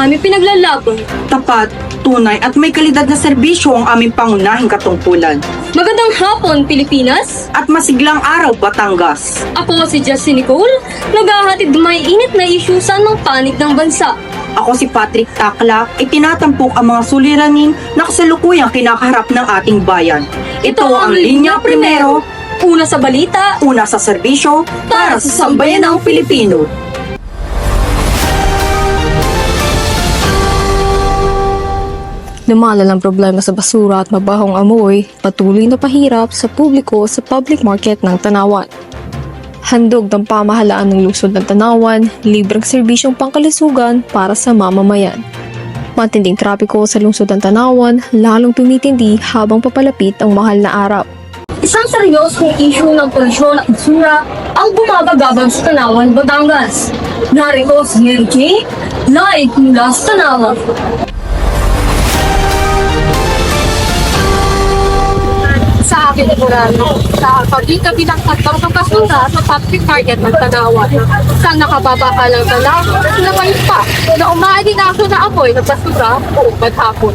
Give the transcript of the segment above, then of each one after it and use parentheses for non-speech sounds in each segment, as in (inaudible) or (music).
aming pinaglalaban. Tapat, tunay at may kalidad na serbisyo ang aming pangunahing katungkulan. Magandang hapon, Pilipinas! At masiglang araw, Batangas. Ako si Justin Nicole, naghahatid ng may init na isyusan ng panig ng bansa. Ako si Patrick Takla, itinatampok ang mga suliranin na kasalukuyang kinakaharap ng ating bayan. Ito ang Linya Primero, Una sa balita, una sa serbisyo para sa sambayanang Pilipino. Lumalalang problema sa basura at mabahong amoy, patuloy na pahirap sa publiko sa public market ng Tanawan. Handog ng pamahalaan ng lungsod ng Tanawan, libreng serbisyong pangkalusugan para sa mamamayan. Matinding trapiko sa lungsod ng Tanawan, lalong tumitindi habang papalapit ang mahal na araw. isang seryosong issue ng polusyon at basura ang bumabagabag sa Tanawan, Batangas. Narito si Mary J. Live mula sa Tanawan. Sa akin murano sa pagkikabi ng katang pagkasunda sa public market ng Tanawan. Sa nakababa ka lang tanaw, naman pa na umaadi na ako na amoy ng basura o maghapon.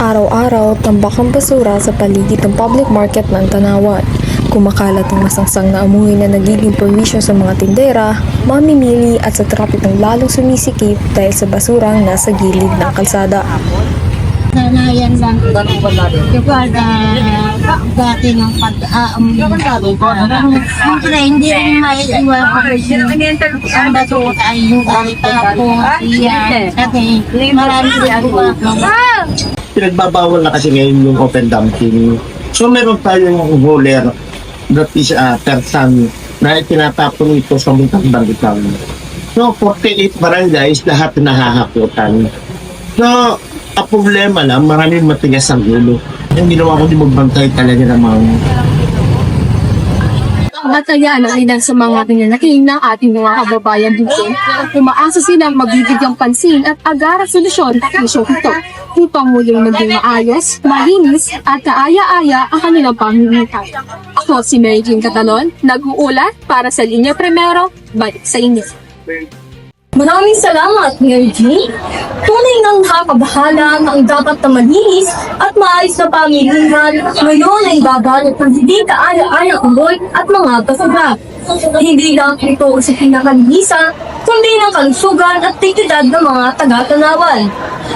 Araw-araw, tambak ang basura sa paligid ng public market ng Tanawan. Kumakalat ang masangsang na amoy na nagiging permission sa mga tindera, mamimili at sa trapik ng lalong sumisikip dahil sa basurang nasa gilid ng kalsada. Sanayan lang. Na dati ng pag-aam. Siyempre, hindi rin maiiwan ang bato ay yung tapo. Yan. Kasi marami din gumagawa. pinagbabawal na kasi ngayon yung open dumping. So meron tayong roller that is uh, person na tinatapon ito sa bintang bangitang. So 48 barangays lahat nahahaputan. So ang problema lang, maraming matigas ang ulo. Yung ginawa ko di magbantay talaga ng mga Mataya na ilan sa mga tinanakin ng ating mga kababayan dito. Umaasa silang mabibigyang pansin at agara solusyon sa isyong ito upang muling maging maayos, malinis at kaaya-aya ang kanilang pamumuhay. Ako si Mary Jean Catalon, nag-uulat para sa Linya Primero, balik sa inyo. Maraming salamat, Mary J. Tunay ng nakakabahala na ang dapat na malinis at maayos na pamilihan ngayon ay babalot ng hindi kaaya-aya umoy at mga basura. Hindi lang ito sa pinakalinisan, kundi ng kalusugan at dignidad ng mga taga-tanawan.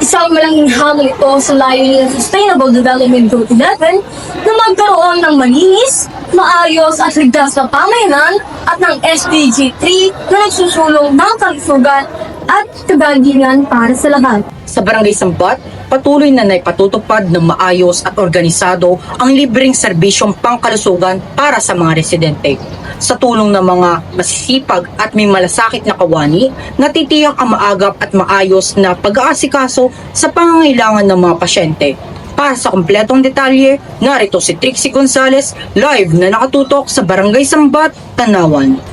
Isang malaking hamon ito sa layunin ng Sustainable Development Goal 11 na magkaroon ng malinis, maayos at ligtas na pamayanan at ng SDG 3 na nagsusulong ng kalusugan at kagalingan para sa lahat. Sa Barangay Sambat, patuloy na naipatutupad ng maayos at organisado ang libreng serbisyong pangkalusugan para sa mga residente. Sa tulong ng mga masisipag at may malasakit na kawani, natitiyak ang maagap at maayos na pag-aasikaso sa pangangailangan ng mga pasyente. Para sa kompletong detalye, narito si Trixie Gonzalez live na nakatutok sa Barangay Sambat, Tanawan.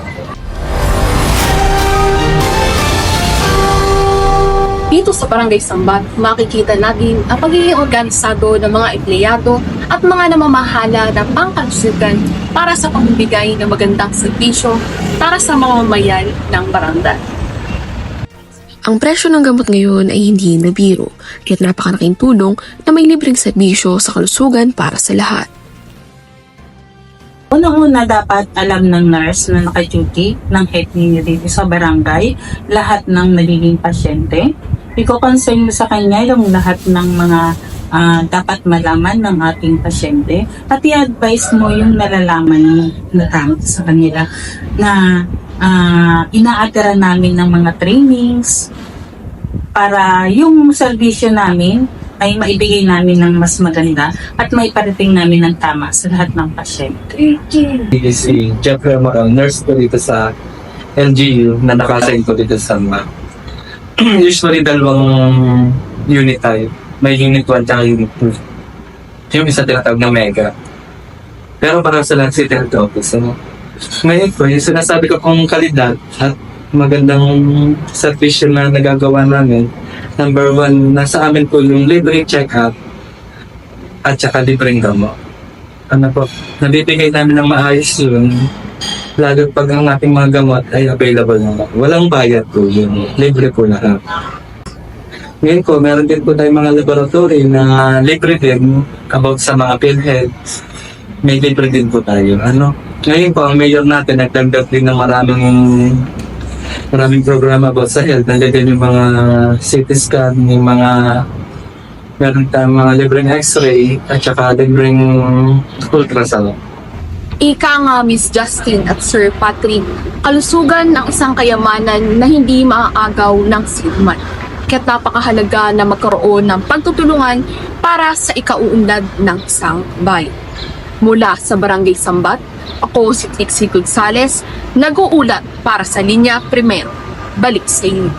Dito sa Barangay Sambat, makikita natin ang pagiging organisado ng mga empleyado at mga namamahala ng pangkalusugan para sa pamimigay ng magandang serbisyo para sa mga mamayan ng barangay. Ang presyo ng gamot ngayon ay hindi na biro, kaya't napakalaking tulong na may libreng serbisyo sa kalusugan para sa lahat. Unang-una dapat alam ng nurse na naka-duty ng head ninyo dito sa barangay, lahat ng nagiging pasyente. Iko-concern mo sa kanya yung lahat ng mga ah, dapat malaman ng ating pasyente at i-advise mo yung nalalaman mo na tama sa kanila na uh, inaatira namin ng mga trainings para yung serbisyo namin ay maibigay namin ng mas maganda at may parating namin ng tama sa lahat ng pasyente. Dito si Jeffrey Amaral, nurse ko dito sa LGU na nakasign ko dito sa MA. (clears throat) Usually dalawang unit tayo. May unit 1 at unit 2. Yung isa tinatawag na mega. Pero para sa lang city health office. Ano? Ngayon po, yung sinasabi ko kung kalidad at magandang servisyo na nagagawa namin. Number one, nasa amin po yung libre check-up at saka libreng gamot ano po, nabibigay namin ng maayos yun. Lalo pag ang ating mga gamot ay available na. Walang bayad po yun. Libre po lahat. Ngayon po, meron din po tayong mga laboratory na libre din about sa mga PhilHeads. May libre din po tayo. Ano? Ngayon po, ang mayor natin nagdagdag din ng maraming maraming programa about sa health. Nandiyan yung mga CT scan, yung mga meron tayong mga libreng x-ray at saka libreng ultrasound. Ika nga Miss Justin at Sir Patrick, kalusugan ng isang kayamanan na hindi maaagaw ng sinuman. Kaya't napakahalaga na magkaroon ng pagtutulungan para sa ikauunlad ng isang bayan. Mula sa Barangay Sambat, ako si Trixie Gonzales, nag-uulat para sa Linya Primero. Balik sa inyo.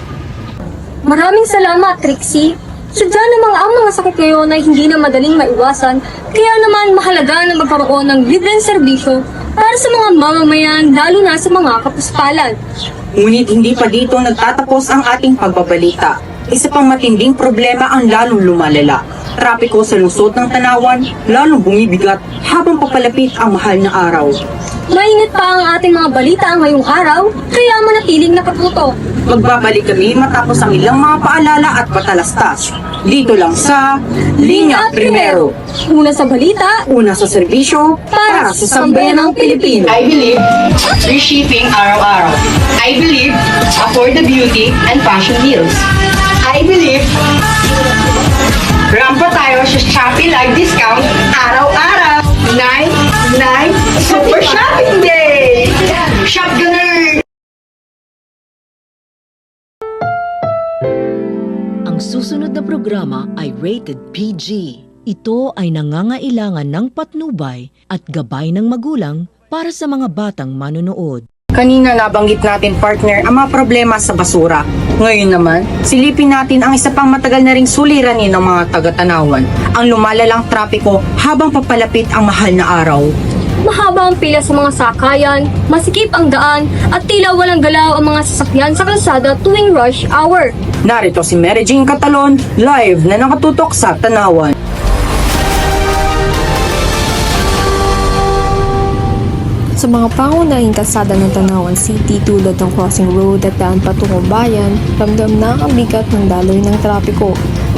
Maraming salamat, Trixie. Sadya namang ang mga sakit ngayon ay hindi na madaling maiwasan, kaya naman mahalaga na magkaroon ng libreng serbisyo para sa mga mamamayan, lalo na sa mga kapuspalan. Ngunit hindi pa dito nagtatapos ang ating pagbabalita. Isa pang matinding problema ang lalong lumalala. Trapiko sa lungsod ng Tanawan, lalong bumibigat habang papalapit ang mahal na araw. Mainit pa ang ating mga balita ngayong araw, kaya manatiling nakatuto. Magbabalik kami matapos ang ilang mga paalala at patalastas. Dito lang sa Linya Primero. Una sa balita, Una sa serbisyo para sa sambayanang Pilipino. I believe free shipping araw-araw. I believe afford the beauty and fashion deals. I believe rampa tayo sa Shopee Live Discount araw-araw. Night, night, Super Shopping Day! Shopgunner! Ang susunod na programa ay rated PG. Ito ay nangangailangan ng patnubay at gabay ng magulang para sa mga batang manonood. Kanina nabanggit natin partner ang mga problema sa basura. Ngayon naman, silipin natin ang isa pang matagal na ring suliranin ng mga taga-tanawan, ang lumalalang trapiko habang papalapit ang mahal na araw. Mahaba ang pila sa mga sakayan, masikip ang daan, at tila walang galaw ang mga sasakyan sa kalsada tuwing rush hour. Narito si Mary Jane Catalon, live na nakatutok sa Tanawan. Sa mga pangunahing kalsada ng Tanawan City tulad ng crossing road at daan patungong bayan, ramdam na ang bigat ng daloy ng trapiko,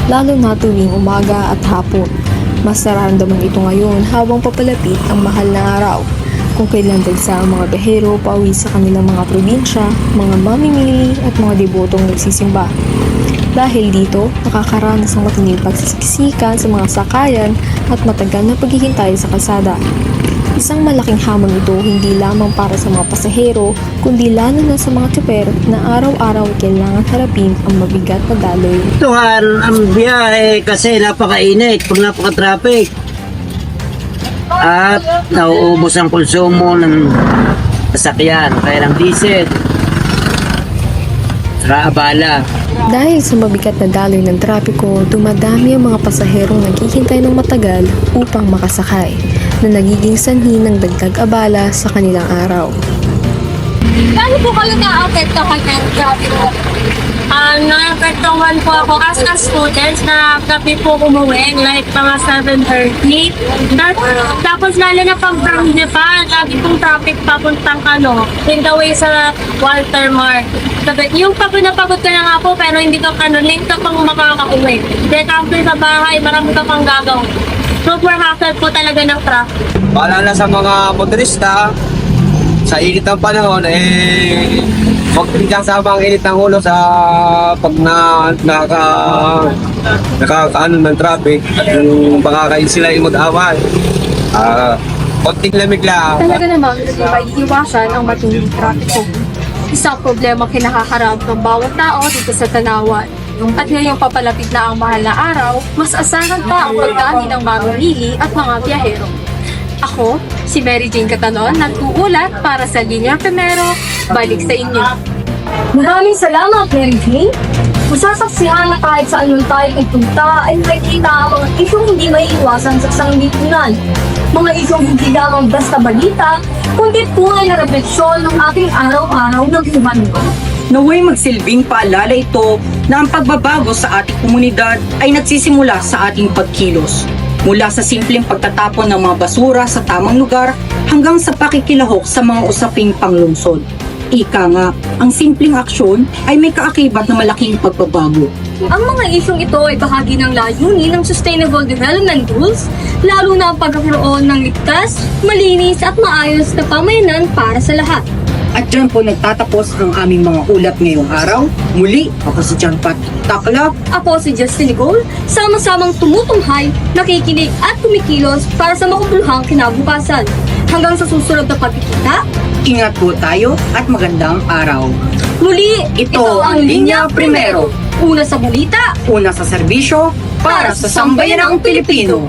lalo na tuwing umaga at hapon. Mas nararamdaman ito ngayon habang papalapit ang mahal na araw. Kung kailan dagsa ang mga behero pauwi sa kanilang mga probinsya, mga mamimili at mga debotong nagsisimba. Dahil dito, nakakaranas ng matinding pagsisiksikan sa mga sakayan at matagal na paghihintay sa kalsada. Isang malaking hamon ito hindi lamang para sa mga pasahero, kundi lalo na sa mga tsuper na araw-araw kailangan harapin ang mabigat na daloy. Tuhan, ang biyahe kasi napakainit pag napaka-traffic. At nauubos ang konsumo ng sasakyan, kaya ng diesel. Saka abala. Dahil sa mabigat na daloy ng trapiko, dumadami ang mga pasaherong naghihintay ng matagal upang makasakay, na nagiging sanhi ng dagdag abala sa kanilang araw. Paano po kayo na-apektuhan ng traffic po? Ah, naapektuhan po ako as a student na gabi po umuwi, like mga 7.30. That, tapos lalo na pag from Japan, lagi pong traffic papuntang ano, in the way sa Walter Mark. Sabi, yung pagod na pagod ka na nga po, pero hindi ka ano, late ka pang makaka-uwi. After sa bahay, marami ka pang gagawin. Super hassle po talaga ng traffic. Paalala sa mga motorista, sa init ng panahon, eh, huwag biglang sama ang init ng ulo sa pag na naka nakakaano ng traffic at yung baka kayo sila yung mag-away. Ah, konting lamig lang. Talaga namang hindi maiiwasan ang matinding trapiko. Isang problema kinakaharap ng bawat tao dito sa Tanawan. At ngayong papalapit na ang mahal na araw, mas asahan pa ang pagdami ng mamimili at mga biyahero. Ako, si Mary Jane Catalon, nag-uulat para sa Linya Primero. Balik sa inyo. Maraming salamat, Mary Jane. Masasaksihan na kahit saan man tayo ipunta ay makikita ang mga isyong hindi may iwasan sa isang lipunan. Mga isyong hindi lamang basta balita, kundi tunay na refleksyon ng ating araw-araw na humanito. Naway magsilbing paalala ito na ang pagbabago sa ating komunidad ay nagsisimula sa ating pagkilos. Mula sa simpleng pagtatapon ng mga basura sa tamang lugar hanggang sa pakikilahok sa mga usaping panglungsod. Ika nga, ang simpleng aksyon ay may kaakibat na malaking pagbabago. Ang mga isyong ito ay bahagi ng layunin ng Sustainable Development Goals, lalo na ang pagkakaroon ng ligtas, malinis at maayos na pamayanan para sa lahat. At dyan po nagtatapos ang aming mga ulat ngayong araw. Muli, ako si John Pat Takla. Ako si Justin Nicole, sama-samang tumutunghay, nakikinig at kumikilos para sa makabuluhang kinabukasan. Hanggang sa susunod na pagkikita, Ingat po tayo at magandang araw. muli, Ito ang Linya Primero. Una sa balita, Una sa serbisyo para sa sambayanang Pilipino.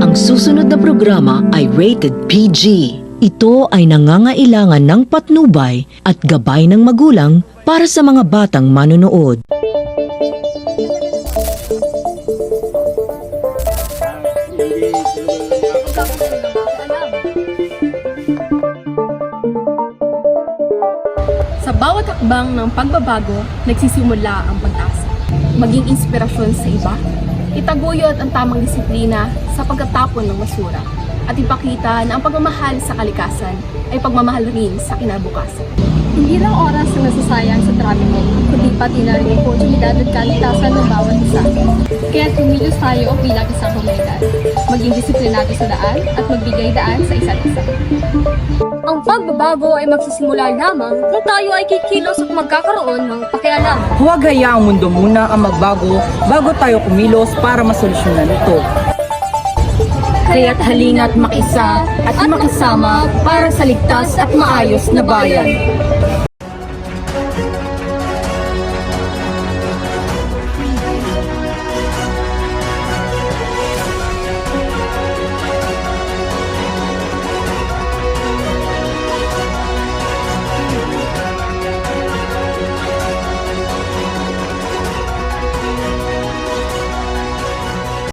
Ang susunod na programa ay rated PG. Ito ay nangangailangan ng patnubay at gabay ng magulang para sa mga batang manonood. Sa bawat hakbang ng pagbabago, nagsisimula ang pag-asa. Maging inspirasyon sa iba, itaguyod ang tamang disiplina sa pagkatapon ng basura, at ipakita na ang pagmamahal sa kalikasan ay pagmamahal rin sa kinabukasan. Hindi lang oras ang nasasayang sa trapiko, kundi pati na rin ang oportunidad at kalikasan ng bawat isa. Kaya tumilos tayo bilang isang komunidad. Maging disiplinado sa daan at magbigay daan sa isa't isa. ang pagbabago ay magsisimula lamang kung tayo ay kikilos at magkakaroon ng pakialam. Huwag hayaang mundo muna ang magbago bago tayo kumilos para masolusyonan ito. Kaya't halina't makisa at makisama para sa ligtas at maayos na bayan.